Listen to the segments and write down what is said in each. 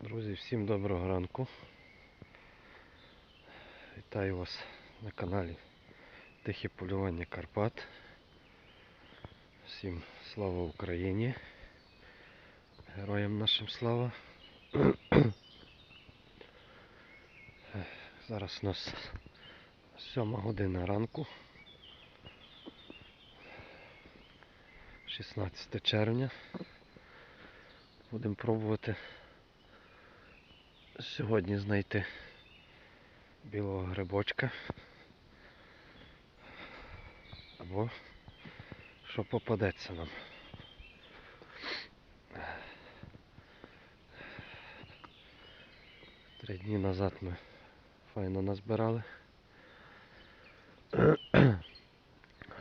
Друзі, всім доброго ранку. Вітаю вас на каналі Тихе полювання Карпат. Всім слава Україні. Героям нашим слава. Зараз у нас 7 година ранку. 16 червня. Будемо пробувати сьогодні знайти білого грибочка. Або що попадеться нам. Три дні назад ми файно назбирали.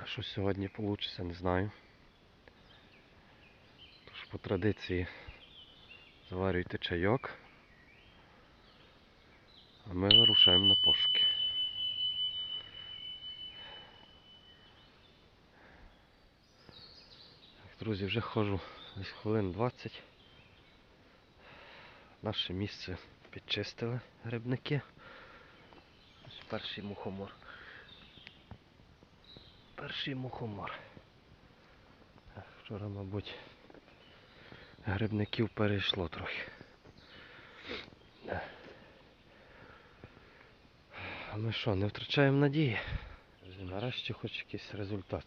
Що сьогодні вийде, не знаю. Тож по традиції заварюйте чайок. А ми вирушаємо на пошуки. Так, друзі, вже ходжу десь хвилин 20. Наше місце підчистили грибники. Ось перший мухомор. Перший мухомор. Вчора, мабуть, грибників перейшло трохи. А ми що, не втрачаємо надії? Нарешті хоч якийсь результат.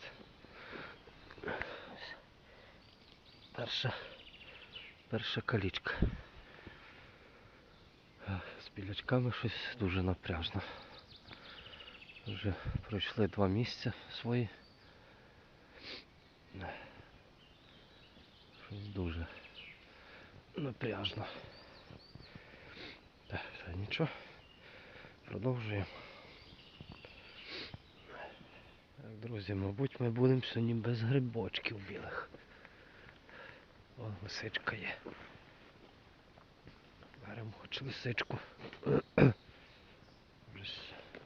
Перша, перша калічка. З білячками щось дуже напряжно. Вже пройшли два місця свої. Щось дуже напряжно. Так, та нічого. Продовжуємо. Так, друзі, мабуть, ми будемо сьогодні без грибочків білих. О, лисичка є. Беремо хоч лисичку.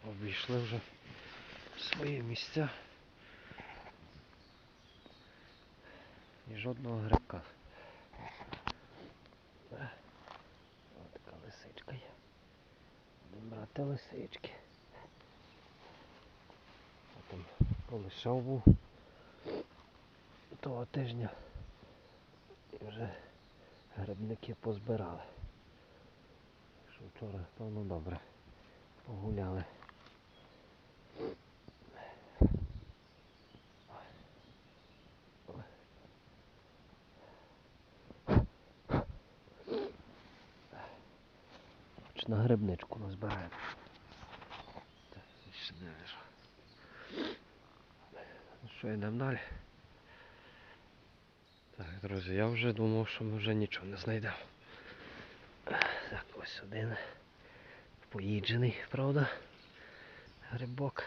Обійшли вже свої місця. І жодного грибка. Ось така лисичка є. Брати лисички. А там полишав був того тижня. І вже грибники позбирали. Що вчора, певно, добре погуляли. Хоч на грибничку назбираємо. Ще не лежу. Ну що, йдемо далі. Так, друзі, я вже думав, що ми вже нічого не знайдемо. Так, ось один. Поїджений, правда? Грибок.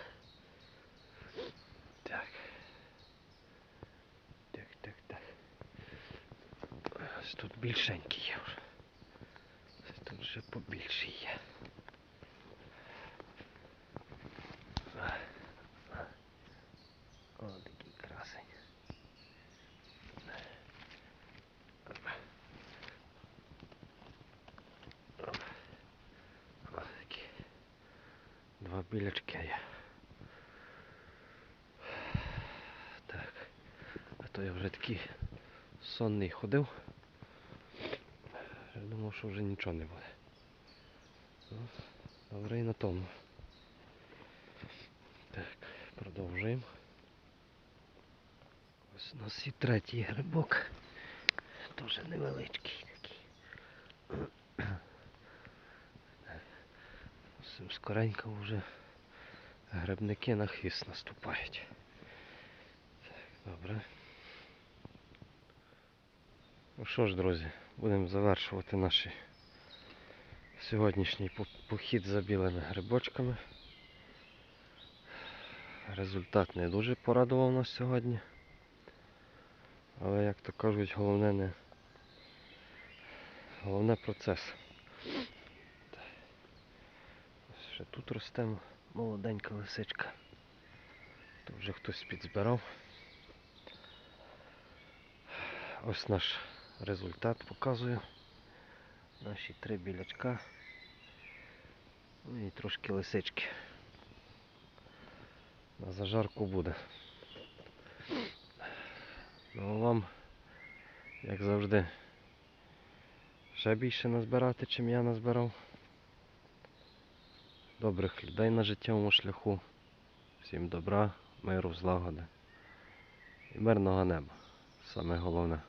Так. Так, так, так. Ось тут більшенький є вже. Ось вже побільше є. О, такий красень. О, такі. Два білячки є. Так. А то я вже такий сонний ходив. Я думав, що вже нічого не буде. Добре і на тому. Так, продовжуємо. Ось у нас і третій грибок. Теж невеличкий такий. Ось Скоренько вже грибники на хвіст наступають. Так, добре. Ну що ж, друзі, будемо завершувати наш сьогоднішній похід за білими грибочками. Результат не дуже порадував нас сьогодні. Але, як то кажуть, головне не головне процес. Ось ще тут росте молоденька лисичка. То вже хтось підзбирав. Ось наш результат показую. Наші три білячка. Ну і трошки лисички. На зажарку буде. Ну а вам, як завжди, ще більше назбирати, чим я назбирав. Добрих людей на життєвому шляху. Всім добра, миру, злагоди і мирного неба. Саме головне.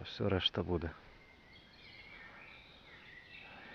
А все решта буде.